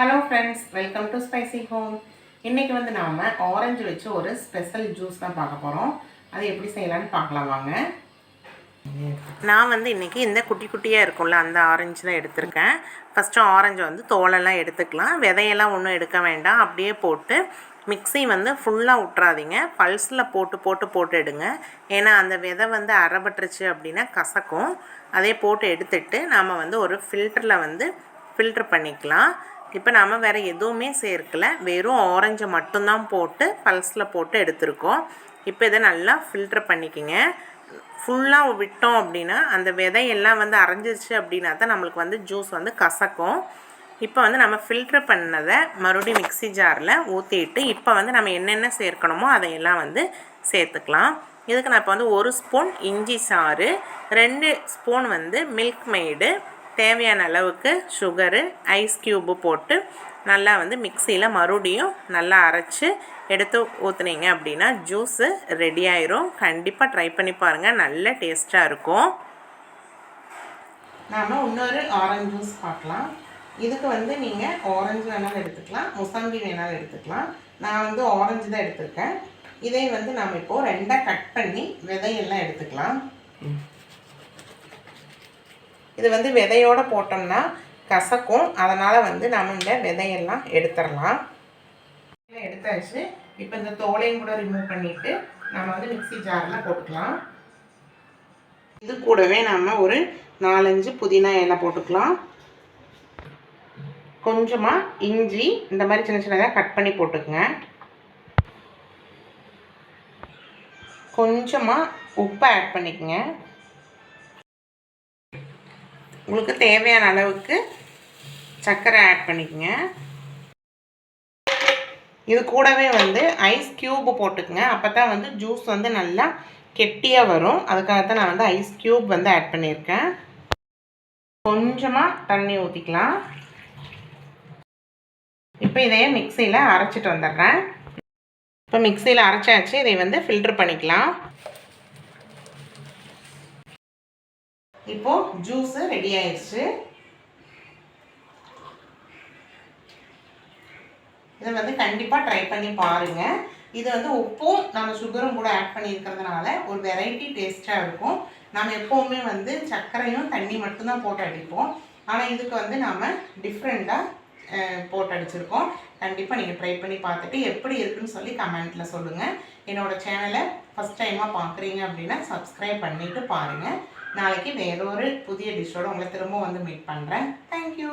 Hello friends welcome to spicy home இன்றைக்கி வந்து நாம் ஆரஞ்சு வச்சு ஒரு ஸ்பெஷல் ஜூஸ் தான் பார்க்க போகிறோம் அது எப்படி செய்யலான்னு பார்க்கலாம் வாங்க. நான் வந்து இன்றைக்கி இந்த குட்டி குட்டியாக இருக்கும்ல அந்த ஆரஞ்சு தான் எடுத்திருக்கேன். ஃபஸ்ட்டு ஆரஞ்சு வந்து தோலெல்லாம் எடுத்துக்கலாம். விதையெல்லாம் ஒன்றும் எடுக்க வேண்டாம். அப்படியே போட்டு மிக்ஸி வந்து ஃபுல்லாக விட்றாதீங்க பல்ஸில் போட்டு போட்டு போட்டு எடுங்க. ஏன்னா அந்த விதை வந்து அரைபட்டுருச்சு அப்படின்னா கசக்கும். அதே போட்டு எடுத்துட்டு நாம் வந்து ஒரு ஃபில்டரில் வந்து ஃபில்ட்ரு பண்ணிக்கலாம். இப்போ நாம் வேறு எதுவுமே சேர்க்கல. வெறும் ஆரஞ்சை மட்டும்தான் போட்டு பல்ஸில் போட்டு எடுத்திருக்கோம். இப்போ இதை நல்லா ஃபில்ட்ரு பண்ணிக்கோங்க. ஃபுல்லாக விட்டோம் அப்படின்னா அந்த விதையெல்லாம் வந்து அரைஞ்சிருச்சு அப்படின்னா தான் நம்மளுக்கு வந்து ஜூஸ் வந்து கசக்கும். இப்போ வந்து நம்ம ஃபில்ட்ரு பண்ணதை மறுபடியும் மிக்ஸி ஜாரில் ஊற்றிட்டு இப்போ வந்து நம்ம என்னென்ன சேர்க்கணுமோ அதையெல்லாம் வந்து சேர்த்துக்கலாம். இதுக்கு நான் இப்போ வந்து ஒரு ஸ்பூன் இஞ்சி சாறு ரெண்டு ஸ்பூன் வந்து மில்க் மெய்டு தேவையான அளவுக்கு சுகரு ஐஸ் க்யூப்பு போட்டு நல்லா வந்து மிக்சியில் மறுபடியும் நல்லா அரைச்சி எடுத்து ஊற்றுனீங்க அப்படின்னா ஜூஸு ரெடி ஆயிரும். கண்டிப்பாக ட்ரை பண்ணி பாருங்கள் நல்ல டேஸ்ட்டாக இருக்கும். நாம் இன்னொரு ஆரஞ்சு ஜூஸ் பார்க்கலாம். இதுக்கு வந்து நீங்கள் ஆரஞ்சு வேணாலும் எடுத்துக்கலாம். முசம்பி வேணாலும் எடுத்துக்கலாம். நான் வந்து ஆரஞ்சு தான் எடுத்திருக்கேன். இதை வந்து நாம் இப்போது ரெண்டாக கட் பண்ணி விதையெல்லாம் எடுத்துக்கலாம். இது வந்து விதையோடு போட்டோம்னா கசக்கும். அதனால் வந்து நம்ம இந்த விதையெல்லாம் எடுத்துடலாம். எடுத்தாச்சு. இப்போ இந்த தோலையும் கூட ரிமூவ் பண்ணிவிட்டு நம்ம வந்து மிக்சி ஜாரில் போட்டுக்கலாம். இது கூடவே நம்ம ஒரு நாலஞ்சு புதினா இலை போட்டுக்கலாம். கொஞ்சமாக இஞ்சி இந்த மாதிரி சின்ன சின்னதாக கட் பண்ணி போட்டுக்கோங்க. கொஞ்சமாக உப்பை ஆட் பண்ணிக்கோங்க. உங்களுக்கு தேவையான அளவுக்கு சர்க்கரை ஆட் பண்ணிக்கோங்க. இது கூடவே வந்து ஐஸ் க்யூப் போட்டுக்கோங்க. அப்போ தான் வந்து ஜூஸ் வந்து நல்லா கெட்டியாக வரும். அதுக்காக தான் நான் வந்து ஐஸ் க்யூப் வந்து ஆட் பண்ணியிருக்கேன். கொஞ்சமாக தண்ணி ஊற்றிக்கலாம் இப்போ இதையே மிக்சியில் அரைச்சிட்டு வந்துடுறேன். இப்போ மிக்சியில் அரைச்சாச்சு. இதை வந்து ஃபில்ட்ரு பண்ணிக்கலாம். இப்போது ஜூஸு ரெடி ஆயிடுச்சு. இதை வந்து கண்டிப்பாக ட்ரை பண்ணி பாருங்கள் இது வந்து உப்பும் நம்ம சுகரும் கூட ஆட் பண்ணியிருக்கிறதுனால ஒரு வெரைட்டி டேஸ்ட்டாக இருக்கும். நம்ம எப்போவுமே வந்து சர்க்கரையும் தண்ணி மட்டும்தான் போட்டு அடிப்போம். ஆனால் இதுக்கு வந்து நாம் டிஃப்ரெண்ட்டாக போட்டு அடிச்சிருக்கோம். கண்டிப்பாக நீங்கள் ட்ரை பண்ணி பார்த்துட்டு எப்படி இருக்குன்னு சொல்லி கமெண்ட்டில் சொல்லுங்கள் என்னோடய சேனலை ஃபஸ்ட் டைமாக பார்க்குறீங்க அப்படின்னா சப்ஸ்கிரைப் பண்ணிவிட்டு பாருங்கள் நாளைக்கு வேறொரு புதிய டிஷ்ஷோடு உங்களை திரும்ப வந்து மீட் பண்ணுறேன் தேங்க்யூ